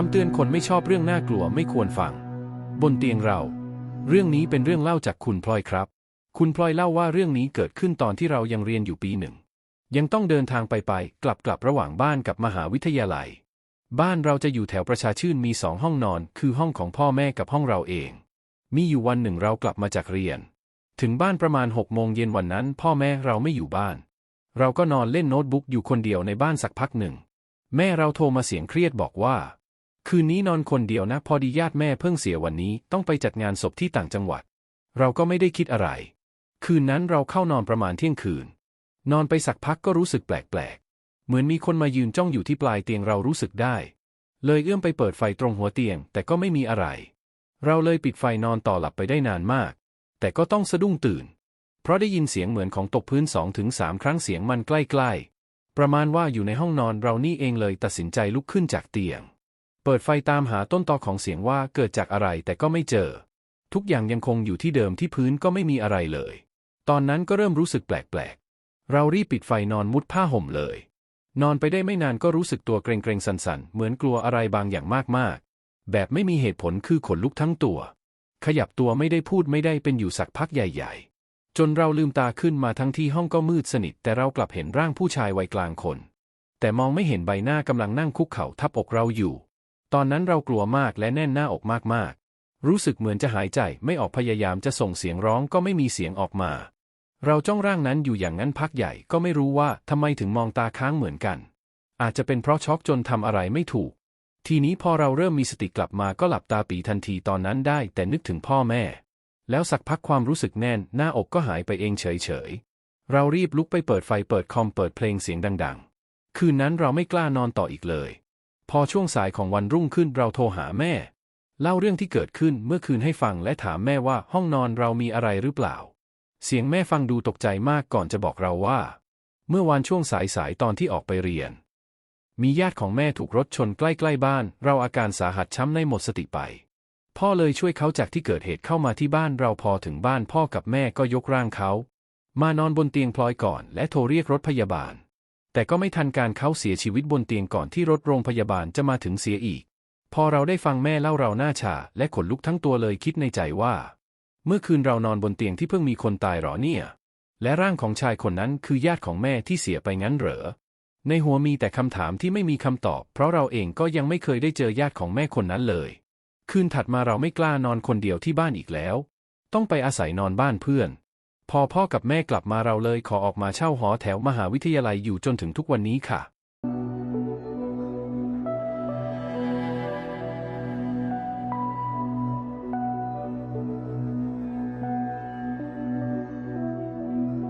คำเตือนคนไม่ชอบเรื่องน่ากลัวไม่ควรฟัง บนเตียงเรา เรื่องนี้เป็นเรื่องเล่าจากคุณพลอยครับ คุณพลอยเล่าว่าเรื่องนี้เกิดขึ้นตอนที่เรายังเรียนอยู่ปีหนึ่ง ยังต้องเดินทางไปไปกลับกลับระหว่างบ้านกับมหาวิทยาลัย บ้านเราจะอยู่แถวประชาชื่นมีสองห้องนอน คือห้องของพ่อแม่กับห้องเราเอง มีอยู่วันหนึ่งเรากลับมาจากเรียน ถึงบ้านประมาณหกโมงเย็นวันนั้น พ่อแม่เราไม่อยู่บ้าน เราก็นอนเล่นโน้ตบุ๊กอยู่คนเดียวในบ้านสักพักหนึ่ง แม่เราโทรมาเสียงเครียดบอกว่า คืนนี้นอนคนเดียวนะพอดีญาติแม่เพิ่งเสียวันนี้ต้องไปจัดงานศพที่ต่างจังหวัด เราก็ไม่ได้คิดอะไร คืนนั้นเราเข้านอนประมาณเที่ยงคืน นอนไปสักพักก็รู้สึกแปลกๆ เหมือนมีคนมายืนจ้องอยู่ที่ปลายเตียงเรารู้สึกได้ เลยเอื้อมไปเปิดไฟตรงหัวเตียง แต่ก็ไม่มีอะไร เราเลยปิดไฟนอนต่อหลับไปได้นานมาก แต่ก็ต้องสะดุ้งตื่น เพราะได้ยินเสียงเหมือนของตกพื้นสองถึงสามครั้งเสียงมันใกล้ๆ ประมาณว่าอยู่ในห้องนอนเรานี่เองเลยตัดสินใจลุกขึ้นจากเตียง เปิดไฟตามหาต้นตอของเสียงว่าเกิดจากอะไรแต่ก็ไม่เจอ ทุกอย่างยังคงอยู่ที่เดิมที่พื้นก็ไม่มีอะไรเลย ตอนนั้นก็เริ่มรู้สึกแปลกๆ เรารีบปิดไฟนอนมุดผ้าห่มเลย นอนไปได้ไม่นานก็รู้สึกตัวเกรงๆสั่นๆ เหมือนกลัวอะไรบางอย่างมากๆ แบบไม่มีเหตุผลคือขนลุกทั้งตัว ขยับตัวไม่ได้พูดไม่ได้เป็นอยู่สักพักใหญ่ๆ จนเราลืมตาขึ้นมาทั้งที่ห้องก็มืดสนิท แต่เรากลับเห็นร่างผู้ชายวัยกลางคน แต่มองไม่เห็นใบหน้ากำลังนั่งคุกเข่าทับอกเราอยู่ ตอนนั้นเรากลัวมากและแน่นหน้าอกมากๆ รู้สึกเหมือนจะหายใจไม่ออกพยายามจะส่งเสียงร้องก็ไม่มีเสียงออกมา เราจ้องร่างนั้นอยู่อย่างนั้นพักใหญ่ก็ไม่รู้ว่าทำไมถึงมองตาค้างเหมือนกัน อาจจะเป็นเพราะช็อกจนทำอะไรไม่ถูก ทีนี้พอเราเริ่มมีสติกลับมาก็หลับตาปีทันทีตอนนั้นได้ แต่นึกถึงพ่อแม่ แล้วสักพักความรู้สึกแน่นหน้าอกก็หายไปเองเฉยๆ เรารีบลุกไปเปิดไฟเปิดคอมเปิดเพลงเสียงดัง ๆ คืนนั้นเราไม่กล้านอนต่ออีกเลย พอช่วงสายของวันรุ่งขึ้นเราโทรหาแม่ เล่าเรื่องที่เกิดขึ้นเมื่อคืนให้ฟังและถามแม่ว่าห้องนอนเรามีอะไรหรือเปล่า เสียงแม่ฟังดูตกใจมากก่อนจะบอกเราว่า เมื่อวานช่วงสายๆตอนที่ออกไปเรียน มีญาติของแม่ถูกรถชนใกล้ๆบ้าน เราอาการสาหัสช้ำในหมดสติไป พ่อเลยช่วยเขาจากที่เกิดเหตุเข้ามาที่บ้านเราพอถึงบ้านพ่อกับแม่ก็ยกร่างเขา มานอนบนเตียงพลอยก่อน และโทรเรียกรถพยาบาล แต่ก็ไม่ทันการเขาเสียชีวิตบนเตียงก่อนที่รถโรงพยาบาลจะมาถึงเสียอีก พอเราได้ฟังแม่เล่าเราหน้าชาและขนลุกทั้งตัวเลยคิดในใจว่า เมื่อคืนเรานอนบนเตียงที่เพิ่งมีคนตายหรอเนี่ย และร่างของชายคนนั้นคือญาติของแม่ที่เสียไปงั้นเหรอ ในหัวมีแต่คำถามที่ไม่มีคำตอบ เพราะเราเองก็ยังไม่เคยได้เจอญาติของแม่คนนั้นเลย คืนถัดมาเราไม่กล้านอนคนเดียวที่บ้านอีกแล้ว ต้องไปอาศัยนอนบ้านเพื่อน พอพ่อกับแม่กลับมาเราเลยขอออกมาเช่าหอแถวมหาวิทยาลัยอยู่จนถึงทุกวันนี้ค่ะ